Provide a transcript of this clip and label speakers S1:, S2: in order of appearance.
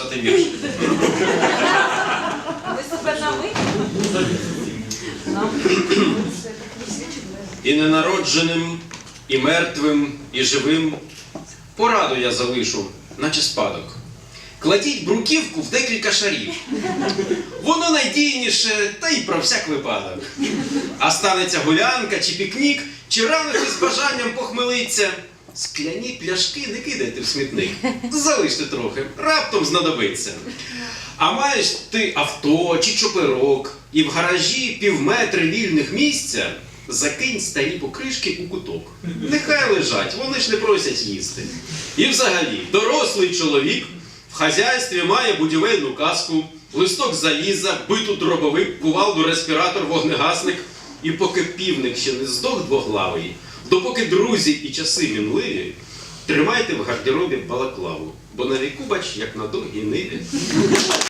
S1: написати вірш.
S2: Ви себе на?
S1: І ненародженим, і мертвим, і живим пораду я залишу, наче спадок. Кладіть бруківку в декілька шарів. Воно найдійніше, та й про всяк випадок. А станеться гулянка чи пікнік, чи рано хтось з бажанням похмелиться. Скляні пляшки не кидайте в смітник. Залиште трохи, раптом знадобиться. А маєш ти авто чи чоперок, і в гаражі півметри вільних місця, закинь старі покришки у куток. Нехай лежать, вони ж не просять їсти. І взагалі, дорослий чоловік в хазяйстві має будівельну каску, листок заліза, биту дробовик, кувалду, респіратор, вогнегасник. І поки півник ще не здох двоглавий, допоки друзі і часи мінливі, тримайте в гардеробі балаклаву, бо на віку, бач, як на довгій ниві.